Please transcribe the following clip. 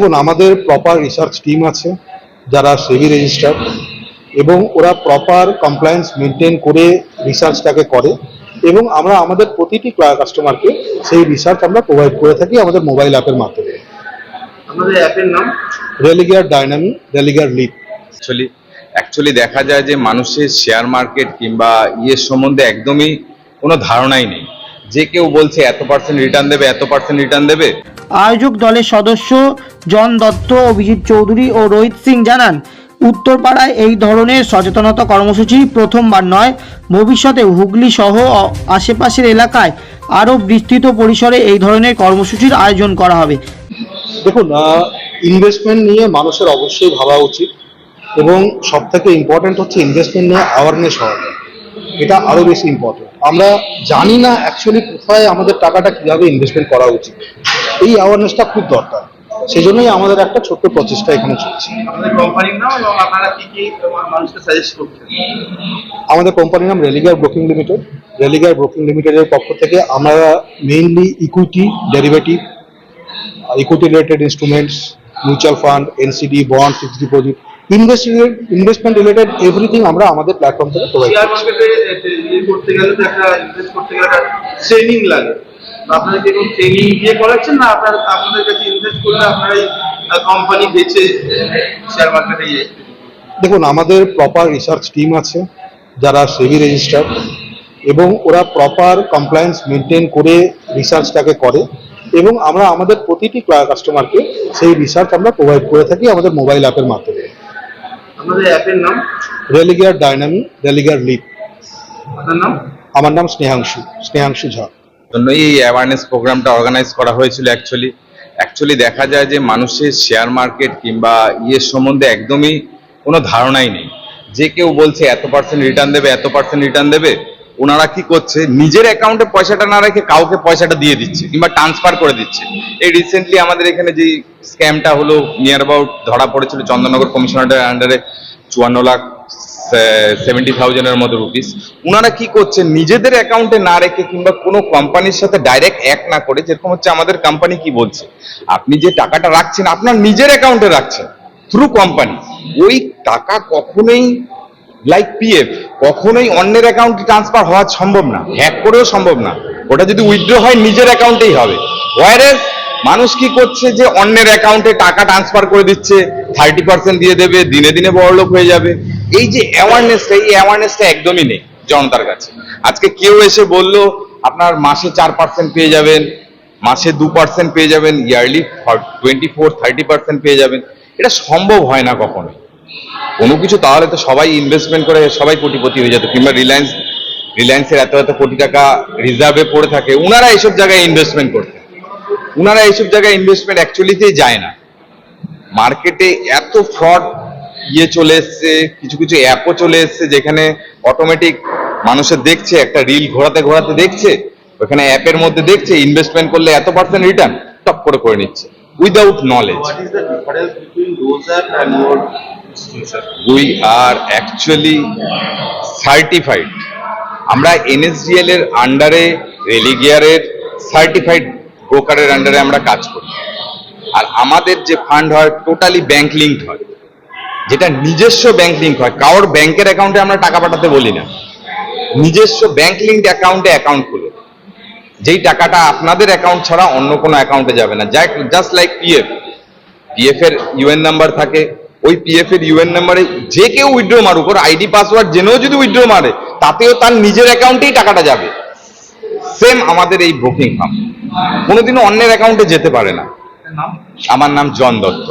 দেখুন আমাদের proper research team আছে যারা সেভি রেজিস্টার এবং ওরা প্রপার কমপ্লায়েন্স মেনটেন করে রিসার্চটাকে করে এবং আমরা আমাদের প্রতিটি কাস্টমারকে সেই রিসার্চ আমরা প্রোভাইড করে থাকি আমাদের মোবাইল অ্যাপের মাধ্যমে। আমাদের অ্যাপের নাম? Religare Dynami Religare Leap actually actually দেখা যায় যে মানুষের শেয়ার মার্কেট কিংবা ইয়ের সম্বন্ধে একদমই কোনো ধারণাই নেই। যে কেউ বলছে এত পার্সেন্ট রিটার্ন দেবে এত পার্সেন্ট রিটার্ন দেবে। আয়োজক দলের সদস্য জন দত্ত অভিজিৎ চৌধুরী ও রোহিত সিং জানান উত্তরপাড়ায় এই ধরনের সচেতনতা কর্মসূচি প্রথমবার নয়। ভবিষ্যতে হুগলি সহ আশেপাশের এলাকায় আরও বিস্তৃত পরিসরে এই ধরনের কর্মসূচির আয়োজন করা হবে। দেখুন ইনভেস্টমেন্ট নিয়ে মানুষের অবশ্যই ভাবা উচিত এবং সব থেকে ইম্পর্টেন্ট হচ্ছে ইনভেস্টমেন্ট নিয়ে অ্যাওয়ারনেস হওয়া। এটা আরও বেশি ইম্পর্টেন্ট আমরা জানি না অ্যাকচুয়ালি কোথায় আমাদের টাকাটা কীভাবে ইনভেস্টমেন্ট করা উচিত। এই অ্যাওয়ারনেসটা খুব দরকার। সেই জন্যই আমাদের একটা ছোট্ট প্রচেষ্টা এখানে চলছে। আমাদের কোম্পানির নাম Religare broking limited Religare broking লিমিটেডের পক্ষ থেকে আমরা mainly equity derivative equity related instruments mutual fund NCD bond fixed deposit investment investment related everything আমরা আমাদের প্ল্যাটফর্ম থেকে প্রোভাইড ইয়ে করতে গেলে তো একটা ইনভেস্ট করতে গেলে ট্রেনিং লাগে। আপনারা কি ট্রেনিং দিয়ে করাচ্ছেন না আপনার আপনাদের কাছে ইনভেস্ট করলে আপনারাই কোম্পানি বেচে শেয়ার মার্কেটে ইয়ে? দেখুন আমাদের প্রপার রিসার্চ টিম আছে যারা সেভি রেজিস্টার এবং ওরা প্রপার কমপ্লায়েন্স মেনটেন করে রিসার্চটাকে করে এবং আমরা আমাদের প্রতিটি কাস্টমারকে সেই রিসার্চ আমরা প্রোভাইড করে থাকি আমাদের মোবাইল অ্যাপের মাধ্যমে। আমাদের অ্যাপের নাম? Religare Dynami Religare Leap. আপনার নাম? আমার নাম স্নেহাংশু স্নেহাংশু ঝা। জন্যই এই অ্যাওয়ারনেস প্রোগ্রামটা অর্গানাইজ করা হয়েছিল অ্যাকচুয়ালি অ্যাকচুয়ালি দেখা যায় যে মানুষের শেয়ার মার্কেট কিংবা ইয়ের সম্বন্ধে একদমই কোনো ধারণাই নেই। যে কেউ বলছে এত পার্সেন্ট রিটার্ন দেবে এত পার্সেন্ট রিটার্ন দেবে ওনারা কি করছে? নিজের অ্যাকাউন্টে পয়সাটা না রেখে কাউকে পয়সাটা দিয়ে দিচ্ছে কিংবা ট্রান্সফার করে দিচ্ছে। এই রিসেন্টলি আমাদের এখানে যে স্ক্যামটা হলো নিয়ার অ্যাবাউট ধরা পড়েছিল চন্দননগর কমিশনারের আন্ডারে চুয়ান্ন লাখ সেভেন্টি থাউজেন্ডের মতো রুপিস ওনারা কি করছে? নিজেদের অ্যাকাউন্টে না রেখে কিংবা কোনো কোম্পানির সাথে ডাইরেক্ট এক না করে, যেরকম হচ্ছে আমাদের কোম্পানি কি বলছে? আপনি যে টাকাটা রাখছেন, আপনার নিজের অ্যাকাউন্টে রাখছেন থ্রু কোম্পানি ওই টাকা কখনোই লাইক পিএফ কখনোই অন্যের অ্যাকাউন্টে ট্রান্সফার হওয়া সম্ভব না হ্যাক করেও সম্ভব না। ওটা যদি উইথড্র হয়, নিজের অ্যাকাউন্টেই হবে। ওয়ারেস মানুষ কি করছে যে অন্যের অ্যাকাউন্টে টাকা ট্রান্সফার করে দিচ্ছে থার্টি পার্সেন্ট দিয়ে দেবে, দিনে দিনে বড়লোক হয়ে যাবে। এই যে অ্যাওয়ারনেসটা এই অ্যাওয়ারনেসটা একদমই নেই জনতার কাছে। আজকে কেউ এসে বলল, আপনার মাসে চার পার্সেন্ট পেয়ে যাবেন, মাসে দু পার্সেন্ট পেয়ে যাবেন yearly twenty four thirty percent পেয়ে যাবেন। এটা সম্ভব হয় না কখনোই। কোনো কিছু, তাহলে তো সবাই ইনভেস্টমেন্ট করে সবাই কোটিপতি হয়ে যেত, কিংবা রিলায়েন্স রিলায়েন্সের এত এত কোটি টাকা রিজার্ভে পড়ে থাকে ওনারা এইসব জায়গায় ইনভেস্টমেন্ট করতেন ওনারা এইসব জায়গায় ইনভেস্টমেন্ট অ্যাকচুয়ালিতে যায় না। মার্কেটে এত ফ্রড ইয়ে চলে এসছে, কিছু কিছু অ্যাপও চলে এসছে, যেখানে অটোমেটিক মানুষের দেখছে, একটা রিল ঘোরাতে ঘোরাতে দেখছে, ওখানে অ্যাপের মধ্যে দেখছে ইনভেস্টমেন্ট করলে এত পার্সেন্ট রিটার্ন টপ করে করে নিচ্ছে without knowledge we are actually certified আমরা এনএসডিএল এর আন্ডারে রেলিগিয়ারের সার্টিফাইড ব্রোকারের আন্ডারে আমরা কাজ করি। আর আমাদের যে ফান্ড হয় টোটালি ব্যাংক লিঙ্কড হয়। যেটা নিজস্ব ব্যাংক লিঙ্ক হয়। কারোর ব্যাংকের অ্যাকাউন্টে আমরা টাকা পাঠাতে বলি না। নিজস্ব ব্যাংক লিঙ্কড অ্যাকাউন্টে অ্যাকাউন্ট খুলে। যেই টাকাটা আপনাদের অ্যাকাউন্ট ছাড়া অন্য কোনো অ্যাকাউন্টে যাবে না। জাস্ট লাইক পিএফ পিএফ এর ইউএন নাম্বার থাকে। ওই পিএফ এর ইউএন নাম্বারে যে কেউ উইথড্র মারুক ওর আইডি পাসওয়ার্ড জেনেও যদি উইথড্র মারে তাতেও তার নিজের অ্যাকাউন্টেই টাকাটা যাবে। সেম আমাদের এই ব্রোকিং ফার্ম কোনোদিনও অন্যের অ্যাকাউন্টে যেতে পারে না। আমার নাম জন দত্ত।